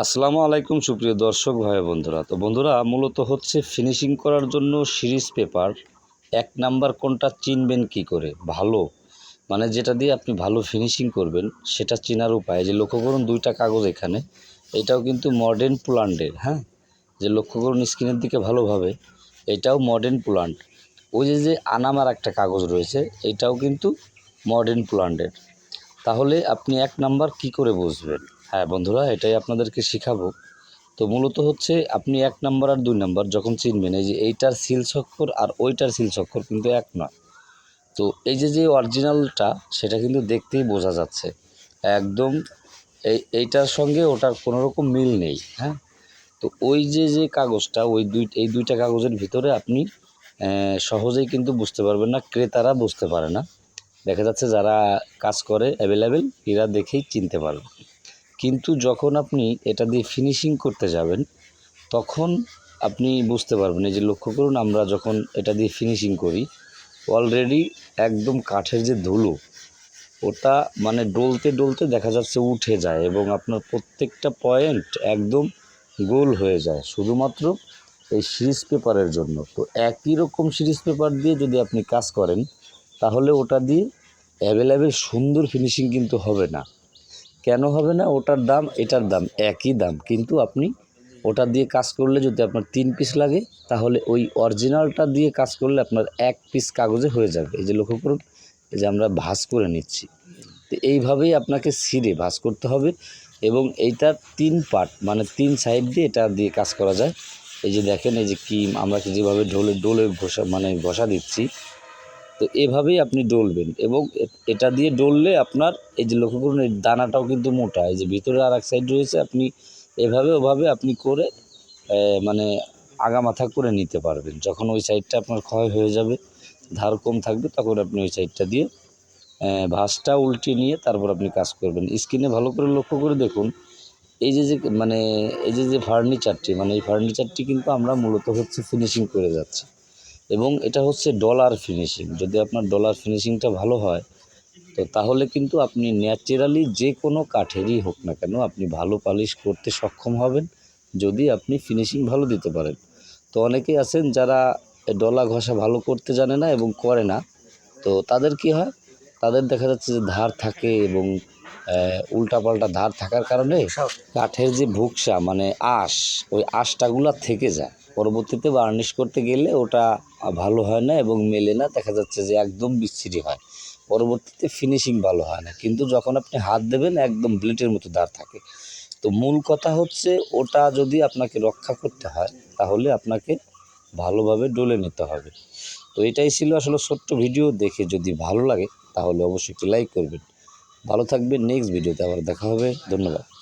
আসসালামু আলাইকুম সুপ্রিয় দর্শক ভাই বন্ধুরা। তো বন্ধুরা, মূলত হচ্ছে ফিনিশিং করার জন্য সিরিজ পেপার এক নাম্বার কোনটা চিনবেন কি করে? ভালো। মানে যেটা দিয়ে আপনি ভালো ফিনিশিং করবেন, সেটা চেনার উপায়। যে লক্ষ্য করুন, দুইটা কাগজ এখানে। এটাও কিন্তু মডার্ন প্লান্টের হ্যাঁ? যে লক্ষ্য করুন, স্ক্রিনের দিকে ভালোভাবে। এটাও মডার্ন প্লান্ট ওই যে যে আনামার একটা কাগজ রয়েছে, এটাও কিন্তু মডার্ন প্লান্টের তাহলে আপনি এক নাম্বার কি করে বুঝবেন? হ্যাঁ বন্ধুরা, এটাই আপনাদেরকে শেখাবো। তো মূলত হচ্ছে আপনি এক নাম্বার আর দুই নাম্বার যখন চিনবেন, এই যে এইটার সিল ছক্কর আর ওইটার সিল ছক্কর কিন্তু এক নয়। তো এই যে যে অরিজিনালটা সেটা কিন্তু দেখতেই বোঝা যাচ্ছে। একদম এই, এইটার সঙ্গে ওটার কোনো রকম মিল নেই হ্যাঁ? তো ওই যে যে কাগজটা, ওই দুই, এই দুইটা কাগজের ভিতরে আপনি সহজেই কিন্তু বুঝতে পারবেন না, ক্রেতারা বুঝতে পারে না। দেখা যাচ্ছে যারা কাজ করে অ্যাভেলেবেল এরা দেখেই চিনতে পারবে। কিন্তু যখন আপনি এটা দিয়ে ফিনিশিং করতে যাবেন, তখন আপনি বুঝতে পারবেন, এই যে লক্ষ্য করুন আমরা যখন এটা দিয়ে ফিনিশিং করি অলরেডি একদম কাঠের যে ধুলো, ওটা মানে ডলতে ডলতে দেখা যাচ্ছে উঠে যায় এবং আপনার প্রত্যেকটা পয়েন্ট একদম গোল হয়ে যায়, শুধুমাত্র এই সিরিজ পেপারের জন্য। তো একই রকম সিরিজ পেপার দিয়ে যদি আপনি কাজ করেন, তাহলে ওটা দিয়ে অ্যাভেলেবেল সুন্দর ফিনিশিং কিন্তু হবে না। কেন হবে না? ওটার দাম, এটার দাম, একই দাম। কিন্তু আপনি ওটা দিয়ে কাজ করলে যদি আপনার তিন পিস লাগে, তাহলে ওই অরিজিনালটা দিয়ে কাজ করলে আপনার এক পিস কাগজে হয়ে যাবে। এই যে লক্ষ্য করুন, এই যে আমরা ভাঁজ করে নিচ্ছি। তো এইভাবেই আপনাকে সিরে ভাঁজ করতে হবে এবং এইটার তিন পার্ট মানে তিন সাইড দিয়ে এটা দিয়ে কাজ করা যায়। এই যে দেখেন, এই যে কি, আমরা যেভাবে ঢোলে ডোলে ঘষা মানে ঘষা দিচ্ছি তো এভাবেই আপনি ডলবেন এবং এটা দিয়ে ডললে আপনার এই যে লক্ষ্য করুন, এই দানাটাও কিন্তু মোটা, এই যে ভিতরে আর এক সাইড রয়েছে, আপনি এভাবে ওভাবে আপনি করে মানে আগা মাথা করে নিতে পারবেন। যখন ওই সাইডটা আপনার ক্ষয় হয়ে যাবে, ধার কম থাকবে, তখন আপনি ওই সাইডটা দিয়ে ভাঁজটা উল্টে নিয়ে তারপর আপনি কাজ করবেন। স্ক্রিনে ভালো করে লক্ষ্য করে দেখুন, এই যে যে মানে এই যে যে ফার্নিচারটি মানে এই ফার্নিচারটি কিন্তু আমরা মূলত হচ্ছে ফিনিশিং করে যাচ্ছি। এবং এটা হচ্ছে ডলার ফিনিশিং যদি আপনার ডলার ফিনিশিংটা ভালো হয় তো তাহলে কিন্তু আপনি ন্যাচারালি যে কোনো কাঠেরই হোক না কেন আপনি ভালো পালিশ করতে সক্ষম হবেন যদি আপনি ফিনিশিং ভালো দিতে পারেন। তো অনেকেই আছেন যারা ডলা ঘষা ভালো করতে জানে না এবং করে না তো তাদের কি হয়? তাদের দেখা যাচ্ছে যে ধার থাকে এবং উল্টাপাল্টা ধার থাকার কারণে কাঠের যে ভুকসা মানে আঁশ ওই আঁশটাগুলা থেকে যায়। পরবর্তীতে বার্নিশ করতে গেলে ওটা ভালো হয় না এবং মেলে না, দেখা যাচ্ছে যে একদম বিচ্ছিরি হয়। পরবর্তীতে ফিনিশিং ভালো হয় না। কিন্তু যখন আপনি হাত দেবেন, একদম ব্লেটের মতো দাঁড় থাকে। তো মূল কথা হচ্ছে, ওটা যদি আপনাকে রক্ষা করতে হয়, তাহলে আপনাকে ভালোভাবে ডলে নিতে হবে। তো এটাই ছিল আসলে ছোট্ট ভিডিও দেখে যদি ভালো লাগে, তাহলে অবশ্যই একটি লাইক করবেন। ভালো থাকবেন নেক্সট ভিডিওতে আবার দেখা হবে। ধন্যবাদ।